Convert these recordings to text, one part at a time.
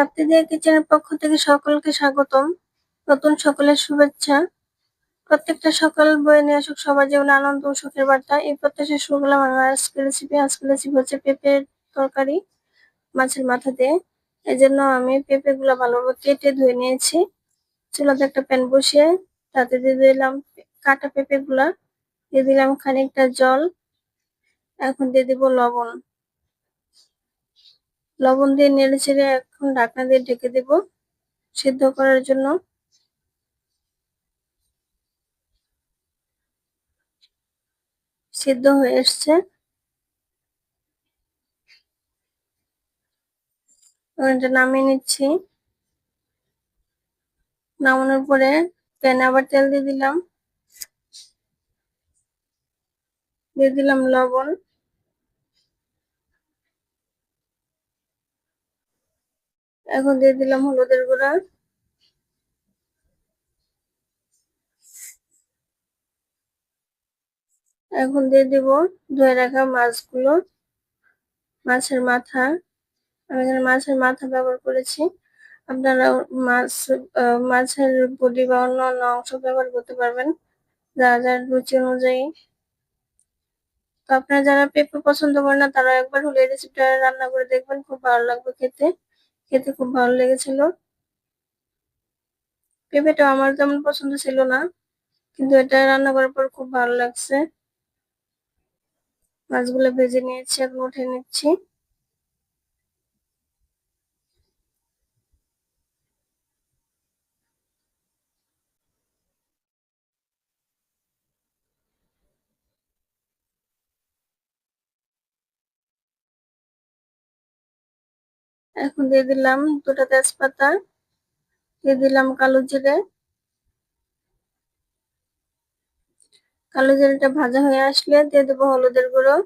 রাপ্তি দিয়া কিচেনের পক্ষ থেকে সকলকে স্বাগতম। নতুন সকলের শুভেচ্ছা। প্রত্যেকটা সকাল বয়ে নিয়ে আসুক সবার জীবনে আনন্দ ও সুখের বার্তা। এই প্রত্যাশা শুরু করলাম আমার আজকে রেসিপি আজকে রেসিপি হচ্ছে পেঁপের তরকারি মাছের মাথা দিয়ে। এই জন্য আমি পেঁপে গুলা ভালোভাবে কেটে ধুয়ে নিয়েছি। চুলাতে একটা প্যান বসিয়ে তাতে দিয়ে দিলাম কাটা পেঁপে গুলা দিয়ে দিলাম খানিকটা জল। এখন দিয়ে দিব লবণ। লবণ দিয়ে নেড়ে ছেড়ে এখন ঢাকনা দিয়ে ঢেকে দেব সিদ্ধ করার জন্য। সিদ্ধ হয়ে এসছে। এটা নামিয়ে নিচ্ছি। নামানোর পরে প্যানে আবার তেল দিয়ে দিলাম। দিয়ে দিলাম লবণ। এখন দিয়ে দিলাম হলুদের গুঁড়া। এখন দিয়ে দিব ধুয়ে রাখা মাছগুলো, মাছের মাথা। আমি এখানে মাছের মাথা ব্যবহার করেছি। আপনারা মাছ মাছের বডি বা অন্য অন্য অংশ ব্যবহার করতে পারবেন। যা যার রুচি অনুযায়ী। তো আপনারা যারা পেঁপে পছন্দ করেন না তারা একবার হলে রেসিপিটা রান্না করে দেখবেন। খুব ভালো লাগবে খেতে। খেতে খুব ভালো লেগেছিল। পেঁপেটা আমার তেমন পছন্দ ছিল না, কিন্তু এটা রান্না করার পর খুব ভালো লাগছে। মাছগুলো ভেজে নিয়েছি, এখন উঠে নিচ্ছি। এখন দিয়ে দিলাম দুটা তেজপাতা, দিয়ে দিলাম কালো জিরে। কালো জিরেটা ভাজা হয়ে আসলে দিয়ে দেবো হলুদের গুঁড়ো।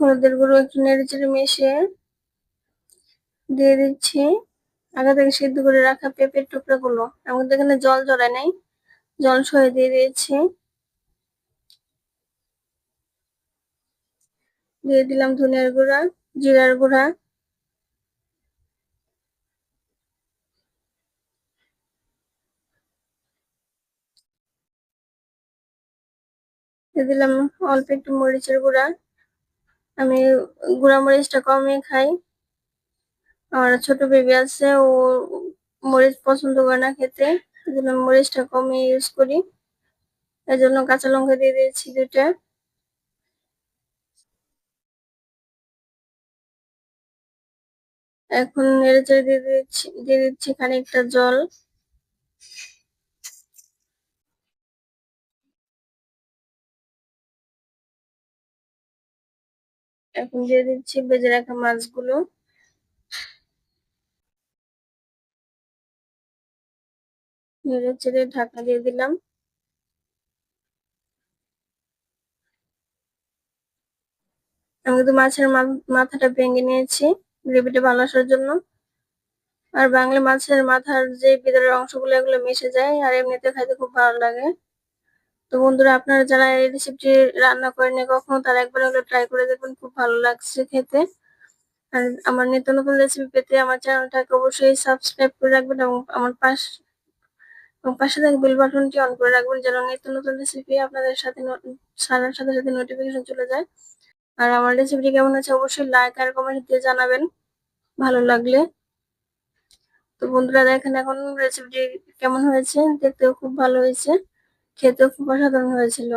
হলুদের গুঁড়ো একটু নেড়ে চেড়ে মিশিয়ে দিয়ে দিচ্ছি। আগে থেকে সিদ্ধ করে রাখা পেঁপের টুকরা গুলো আমি এখানে জল জড়ায় নাই, জল সয়ে দিয়ে দিয়েছি। দিয়ে দিলাম ধনিয়ার গুঁড়া, জিরার গুঁড়া। দিয়ে দিলাম অল্প একটু মরিচের গুঁড়া। আমি গুঁড়া মরিচটা কমই খাই। আমার ছোট বেবি আছে, ও মরিচ পছন্দ করে না খেতে। মরিচটা কমই ইউজ করি। এই জন্য কাঁচা লঙ্কা দিয়ে দিয়েছি দুটা এখন নেড়ে চেড়ে দিয়ে দিচ্ছি দিয়ে দিচ্ছি খানিকটা জল। এখন দিয়ে দিচ্ছি বেজে রাখা মাছগুলো। নেড়ে চেড়ে ঢাকা দিয়ে দিলাম। আমি কিন্তু মাছের মাথাটা ভেঙে নিয়েছি। গ্রেভিটা ভালো আসার জন্য। আর বাংলা মাছের মাথার যে ভিতরের অংশগুলো, এগুলো মিশে যায়, আর এমনিতে খাইতে খুব ভালো লাগে। তো বন্ধুরা, আপনারা যারা এই রেসিপিটি রান্না করেনি কখনো, তারা একবার হলে ট্রাই করে দেখবেন, খুব ভালো লাগছে খেতে। আর আমার নিত্য নতুন রেসিপি পেতে আমার চ্যানেলটাকে অবশ্যই সাবস্ক্রাইব করে রাখবেন এবং আমার পাশ, এবং পাশে থাকা বেল বাটনটি অন করে রাখবেন, যেন নিত্য নতুন রেসিপি আপনাদের সাথে সারার সাথে সাথে নোটিফিকেশন চলে যায়। আর আমার রেসিপিটি কেমন আছে অবশ্যই লাইক আর কমেন্ট দিয়ে জানাবেন, ভালো লাগলে। তো বন্ধুরা দেখেন এখন রেসিপিটি কেমন হয়েছে, দেখতেও খুব ভালো হয়েছে, খেতেও খুব অসাধারণ হয়েছিল।